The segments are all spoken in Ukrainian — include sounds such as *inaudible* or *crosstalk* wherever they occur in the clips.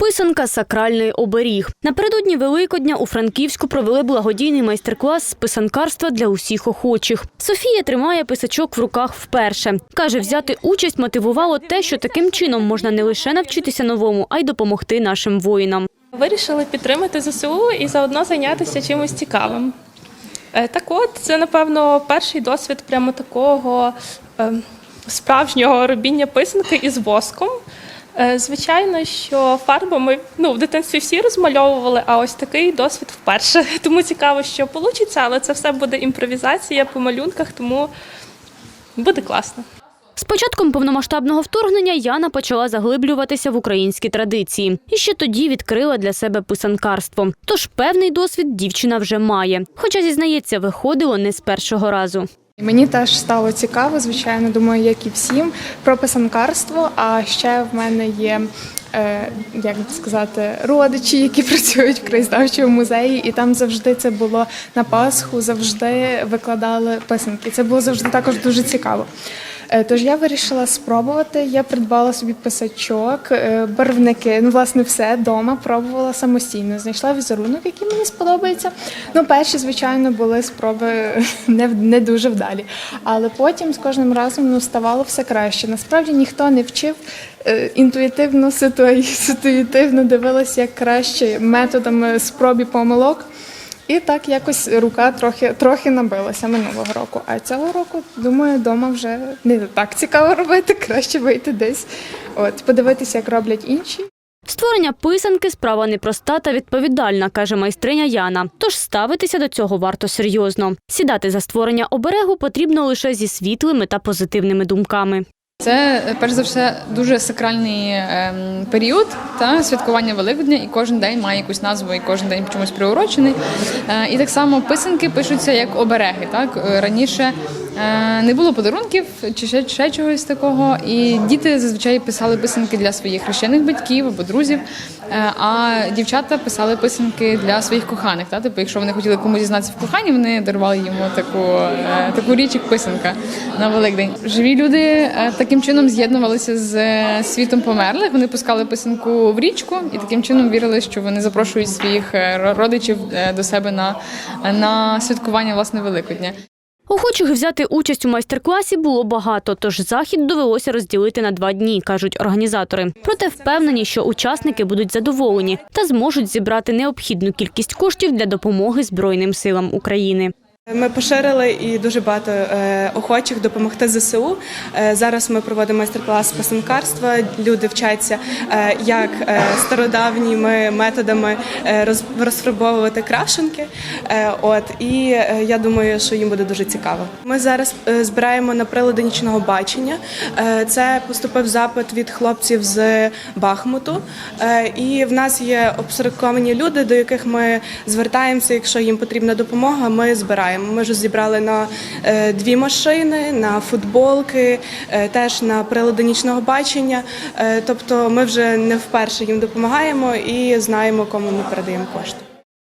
Писанка сакральний оберіг. Напередодні Великодня у Франківську провели благодійний майстер-клас з писанкарства для усіх охочих. Софія тримає писачок в руках вперше. Каже, взяти участь мотивувало те, що таким чином можна не лише навчитися новому, а й допомогти нашим воїнам. Вирішили підтримати ЗСУ і заодно зайнятися чимось цікавим. Е, Так от, це, напевно, перший досвід прямо такого е, справжнього робіння писанки із воском. Е, Звичайно, що фарбу ми ну, в дитинстві всі розмальовували, а ось такий досвід вперше. *laughs* Тому цікаво, що вийде, але це все буде імпровізація по малюнках, тому буде класно. З початком повномасштабного вторгнення Яна почала заглиблюватися в українські традиції і ще тоді відкрила для себе писанкарство. Тож певний досвід дівчина вже має. Хоча зізнається, виходило не з першого разу. Мені теж стало цікаво, звичайно, думаю, як і всім, про писанкарство. А ще в мене є. е, Як сказати, родичі, які *laughs* працюють в краєзнавчому музеї, і там завжди це було на Пасху, завжди викладали писанки. Це було завжди також дуже цікаво. Е, Тож я вирішила спробувати. Я придбала собі писачок, е, барвники. Ну, власне, все вдома пробувала самостійно. Знайшла візерунок, який мені сподобається. Ну, перші, звичайно, були спроби *laughs* не, не дуже вдалі. Але потім з кожним разом ну, ставало все краще. Насправді ніхто не вчив. Е, Інтуїтивно, ситуа- *laughs* ситуативно дивилася, як краще методами спроб і помилок. І так якось рука трохи, трохи набилася минулого року. А цього року, думаю, вдома вже не так цікаво робити, краще вийти десь, от, подивитися, як роблять інші. Створення писанки справа непроста та відповідальна, каже майстриня Яна. Тож ставитися до цього варто серйозно. Сідати за створення оберегу потрібно лише зі світлими та позитивними думками. Це е, перш за все дуже сакральний ем, період та святкування Великодня, і кожен день має якусь назву, і кожен день чомусь приурочений. Е, і так само писанки пишуться як обереги. Так Е, раніше не було подарунків чи ще, ще чогось такого. І діти зазвичай писали писанки для своїх хрещених батьків або друзів. Е, а дівчата писали писанки для своїх коханих. Та? Типу, якщо вони хотіли комусь дізнатися в коханні, вони дарували йому таку, е, таку річ, як писанка на Великдень. Живі люди е, таким чином з'єднувалися з е, світом померлих. Вони пускали писанку в річку і таким чином вірили, що вони запрошують своїх е, родичів е, до себе на, на святкування власне Великодня. Охочих взяти участь у майстер-класі було багато, тож захід довелося розділити на два дні, кажуть організатори. Проте впевнені, що учасники будуть задоволені та зможуть зібрати необхідну кількість коштів для допомоги Збройним силам України. Ми поширили і дуже багато е, охочих допомогти ЗСУ. Е, зараз ми проводимо майстер-клас з писанкарства. Люди вчаться, е, як стародавніми методами розфарбовувати крашенки. От і я думаю, що їм буде дуже цікаво. Ми зараз збираємо на прилади нічного бачення. Це поступив запит від хлопців з Бахмуту. І в нас є обсерковані люди, до яких ми звертаємося, якщо їм потрібна допомога. Ми збираємо. Ми вже зібрали на е, дві машини, на футболки, е, теж на прилади нічного бачення. Е, тобто, ми вже не вперше їм допомагаємо і знаємо, кому ми передаємо кошти.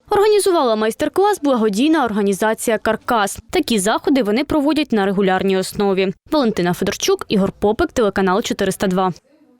Організувала майстер-клас благодійна організація Каркас. Такі заходи вони проводять на регулярній основі. Валентина Федорчук, Ігор Попик, телеканал 402.